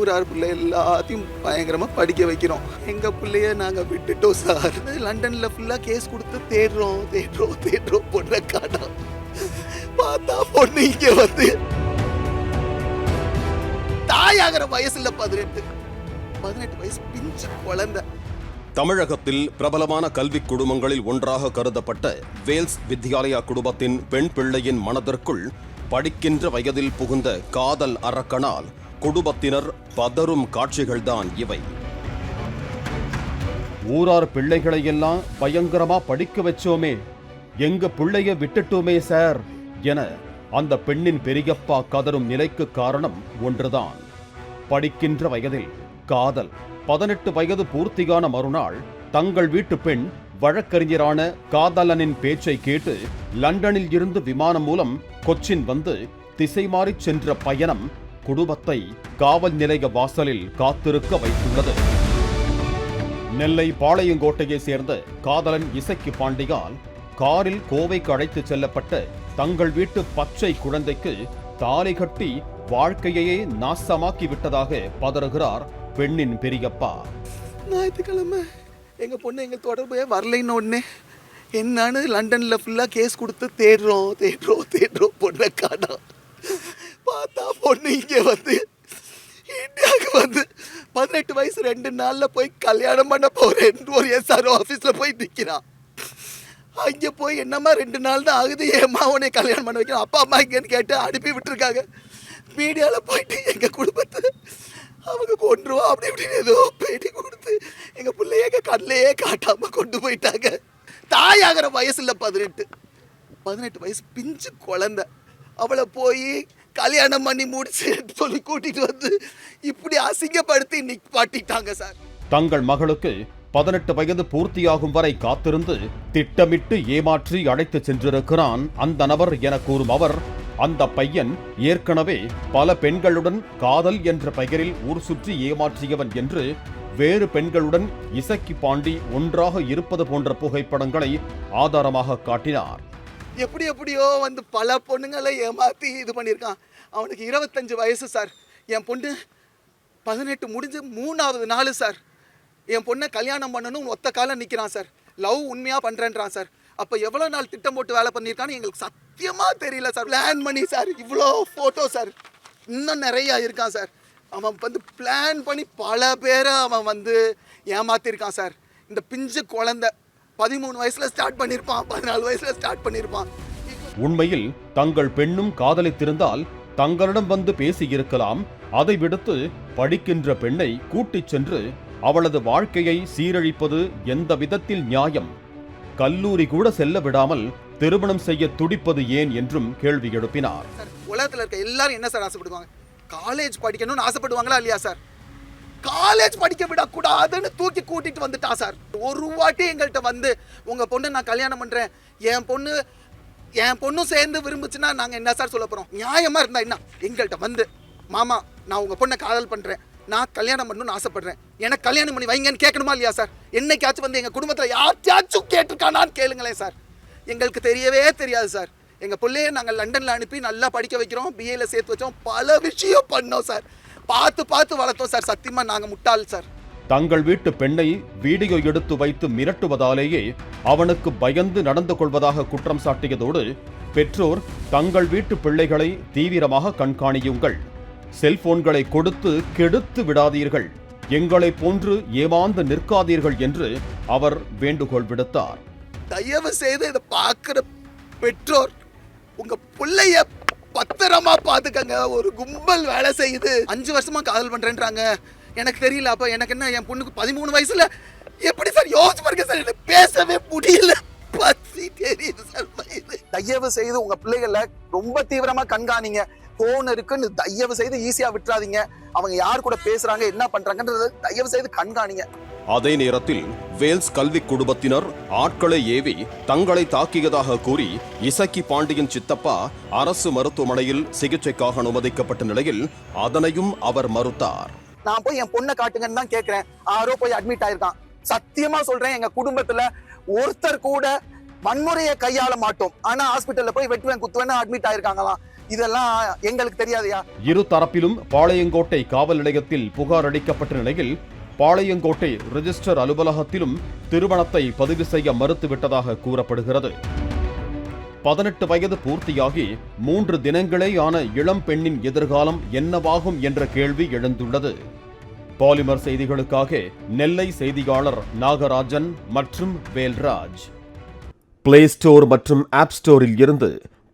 ஊரார் பிள்ளை எல்லாத்தையும் பயங்கரமா படிக்க வைக்கிறோம். எங்க பிள்ளைய நாங்க விட்டுட்டோம் சார். லண்டன்ல ஃபுல்லாக கேஸ் கொடுத்து தேடுறோம் தேடுறோம் தேடுறோம் பொண்ணை காணோம் பார்த்தா பொண்ணு இங்கே வந்து தாயாகிற வயசுல பதினெட்டு. பதினெட்டு வயசு பிஞ்சு குழந்தை. தமிழகத்தில் பிரபலமான கல்வி குடும்பங்களில் ஒன்றாக கருதப்பட்ட வேல்ஸ் வித்யாலயா குடும்பத்தின் பெண் பிள்ளையின் மனதிற்குள் படிக்கின்ற வயதில் புகுந்த காதல் அரக்கனால் குடும்பத்தினர் பதறும் காட்சிகள்தான் இவை. ஊரார் பிள்ளைகளையெல்லாம் பயங்கரமா படிக்க வச்சோமே. எங்க பிள்ளைய விட்டுட்டோமே சார் என அந்த பெண்ணின் பெரியப்பா கதறும் நிலைக்கு காரணம் ஒன்றுதான். படிக்கின்ற வயதில் காதல் பதினெட்டு வயது பூர்த்தியான மறுநாள் தங்கள் வீட்டு பெண் வழக்கறிஞரான காதலனின் பேச்சை கேட்டு லண்டனில் இருந்து விமானம் மூலம் கொச்சின் வந்து திசை மாறிச் சென்ற பயணம் குடும்பத்தை காவல் நிலைய வாசலில் காத்திருக்க வைத்துள்ளது. நெல்லை பாளையங்கோட்டையை சேர்ந்த காதலன் இசைக்கு பாண்டியால் காரில் கோவைக்கு அழைத்துச் செல்லப்பட்ட தங்கள் வீட்டு பச்சை குழந்தைக்கு தாலி கட்டி வாழ்க்கையையே நாசமாக்கி விட்டதாக பதறுகிறார் பெண்ணின் பெரியப்பா. ஞாயிற்றுக்கிழமை எங்க பொண்ணு எங்க தொடர்பே வரலைன்னு உடனே என்னன்னு லண்டன்ல ஃபுல்லா கேஸ் கொடுத்து தேடுறோம் தேடுறோம் தேடுறோம் பொண்ணை காணோம். தாத்தா பொண்ணு இங்கே வந்து இந்தியாவுக்கு வந்து பதினெட்டு வயசு ரெண்டு நாளில் போய் கல்யாணம் பண்ண போகிறேன் ஒரு எஸ்ஆர்ஓ ஆஃபீஸில் போய் நிற்கிறான் அங்கே போய் என்னம்மா ரெண்டு நாள் தான் ஆகுது? ஏம்மா உன்னை கல்யாணம் பண்ண வைக்கணும் அப்பா அம்மா இங்கேன்னு கேட்டு அனுப்பி விட்டுருக்காங்க. மீடியாவில் போயிட்டு எங்கள் குடும்பத்தை அவங்க கொண்டுருவோம் அப்படி இப்படின்னு ஏதோ பேட்டி கொடுத்து எங்கள் பிள்ளைய எங்கள் கண்ணிலேயே காட்டாமல் கொண்டு போயிட்டாங்க. தாயாகிற வயசுல பதினெட்டு. பதினெட்டு வயசு பிஞ்சு குழந்த. அவளை போய் கல்யாணம் பண்ணி முடிச்சு சொல்லி கூட்டிட்டு வந்து இப்படி அசிங்கப்படுத்தி நிப்பாட்டிட்டாங்க சார். தங்கள் மகளுக்கு பதினெட்டு வயது பூர்த்தியாகும் வரை காத்திருந்து திட்டமிட்டு ஏமாற்றி அழைத்துச் சென்றிருக்கிறான் அந்த நபர் என கூறும் அவர் அந்த பையன் ஏற்கனவே பல பெண்களுடன் காதல் என்ற பெயரில் ஊர் சுற்றி ஏமாற்றியவன் என்று வேறு பெண்களுடன் இசக்கி பாண்டி ஒன்றாக இருப்பது போன்ற புகைப்படங்களை ஆதாரமாக காட்டினார். எப்படி எப்படியோ வந்து பல பொண்ணுங்களை ஏமாற்றி இது பண்ணியிருக்கான். அவனுக்கு இருபத்தஞ்சு வயசு சார் என் பொண்ணு பதினெட்டு முடிஞ்சு மூணாவது நாள் சார் என் பொண்ணை கல்யாணம் பண்ணணும் ஒத்த காலம் நிற்கிறான் சார் லவ் உண்மையாக பண்ணுறேன்றான் சார் அப்போ எவ்வளோ நாள் திட்டம் போட்டு வேலை பண்ணியிருக்கான்னு எங்களுக்கு சத்தியமாக தெரியல சார் பிளான் பண்ணி சார் இவ்வளோ ஃபோட்டோ சார் இன்னும் நிறையா இருக்கான் சார் அவன் வந்து பிளான் பண்ணி பல பேரை அவன் வந்து ஏமாற்றிருக்கான் சார் இந்த பிஞ்சு குழந்தை பதிமூணு வயசுல ஸ்டார்ட் பண்ணியிருப்பான் பதினாலு வயசுல ஸ்டார்ட் பண்ணியிருப்பான் உண்மையில் தங்கள் பெண்ணும் காதலித்திருந்தால் தங்களிடம் வந்து பேசியிருக்கலாம். அதை விடுத்து படிக்கின்ற பெண்ணை கூட்டிச் சென்று அவளது வாழ்க்கையை சீரழிப்பது எந்த விதத்தில் நியாயம்? கல்லூரி கூட செல்ல விடாமல் திருமணம் செய்ய துடிப்பது ஏன் என்றும் கேள்வி எழுப்பினார். உலகத்துல இருக்க எல்லாரும் என்ன சார் ஆசைப்படுவாங்க? காலேஜ் படிக்கணும்னு ஆசைப்படுவாங்களா இல்லையா சார்? காலேஜ் படிக்க விடக்கூடாதுன்னு தூக்கி கூட்டிட்டு வந்துட்டா சார் ஒரு வாட்டி எங்கள்கிட்ட வந்து உங்க பொண்ணு நான் கல்யாணம் பண்றேன். என் பொண்ணு என் பொண்ணும் சேர்ந்து விரும்புச்சுன்னா நாங்க என்ன சார் சொல்ல போறோம்? நியாயமா இருந்தா என்ன? எங்கள்கிட்ட வந்து மாமா நான் உங்க பொண்ணை காதல் பண்றேன். நான் கல்யாணம் பண்ணணும்னு ஆசைப்படுறேன். எனக்கு கல்யாணம் பண்ணி வைங்கன்னு கேட்கணுமா இல்லையா சார் என்னைக்காச்சும் வந்து எங்க குடும்பத்துல யார்ட்டாச்சும் கேட்டிருக்கானான்னு கேளுங்களேன் சார் எங்களுக்கு தெரியவே தெரியாது சார் எங்க பிள்ளைய நாங்கள் லண்டன்ல அனுப்பி நல்லா படிக்க வைக்கிறோம் பிஏல சேர்த்து வச்சோம். பல விஷயம் பண்ணோம் சார் பார்த்து பார்த்து வளர்த்தோம் சார் சத்தியமா நாங்க முட்டாள் சார் தங்கள் வீட்டு பெண்ணை வீடியோ எடுத்து வைத்து மிரட்டுவதாலேயே அவனுக்கு பயந்து நடந்து கொள்வதாக குற்றம் சாட்டியதோடு பெற்றோர் தங்கள் வீட்டு பிள்ளைகளை தீவிரமாக கண்காணியுங்கள். செல்போன்களை கொடுத்து கெடுத்து விடாதீர்கள். எங்களைப் போன்று ஏமாந்து நிற்காதீர்கள் என்று அவர் வேண்டுகோள் விடுத்தார். தயவு செய்து இதை பார்க்குற பெற்றோர் உங்க பிள்ளைய பத்திரமா பாத்துக்கங்க. ஒரு கும்பல் வேலை செய்யுது. அஞ்சு வருஷமா காதல் பண்றேன்றாங்க. எனக்கு தெரியல அப்ப எனக்கு என்ன என் பொண்ணுக்கு பதிமூணு வயசுல? எப்படி சார் யோசிச்சு பாருங்க சார் எனக்கு பேசவே முடியல. பசி தெரியுது சார் தயவு செய்து உங்க பிள்ளைகளை ரொம்ப தீவிரமா கண்காணிங்க. போன் இருக்குன்னு தயவு செய்து ஈஸியா விட்டுறாதீங்க. அவங்க யார் கூட பேசுறாங்க என்ன பண்றாங்கன்றது தயவு செய்து கண்காணிங்க. அதே நேரத்தில் வேல்ஸ் கல்வி குடும்பத்தினர் ஆட்களை ஏவி தங்களை தாக்கியதாக கூறி இசக்கி பாண்டியன் சித்தப்பா அரசு மருத்துவமனையில் சிகிச்சைக்காக அனுமதிக்கப்பட்ட நிலையில் அதனையும் அவர் மறுத்தார். நான் போய் என் பொண்ணை காட்டுங்கன்னு தான் கேக்குறேன். ஆரோ போய் அட்மிட் ஆயிருக்கான். சத்தியமா சொல்றேன் எங்க குடும்பத்துல ஒருத்தர் கூட வன்முறையை கையாள மாட்டோம். ஆனா ஹாஸ்பிட்டல்ல போய் வெட்டுவேன் குத்துவேன்னு அட்மிட் ஆயிருக்காங்களாம். இதெல்லாம் எங்களுக்கு தெரியாதுயா? இரு தரப்பிலும் பாளையங்கோட்டை காவல் நிலையத்தில் புகார் அளிக்கப்பட்ட நிலையில் பாளையங்கோட்டை ரிஜிஸ்டர் அலுவலகத்திலும் திருமணத்தை பதிவு செய்ய மறுத்துவிட்டதாக கூறப்படுகிறது. பதினெட்டு வயது பூர்த்தியாகி மூன்று தினங்களே ஆன இளம் பெண்ணின் எதிர்காலம் என்னவாகும் என்ற கேள்வி எழுந்துள்ளது. பாலிமர் செய்திகளுக்காக நெல்லை செய்தியாளர் நாகராஜன் மற்றும் வேல்ராஜ். பிளே ஸ்டோர் மற்றும் ஆப் ஸ்டோரில் இருந்து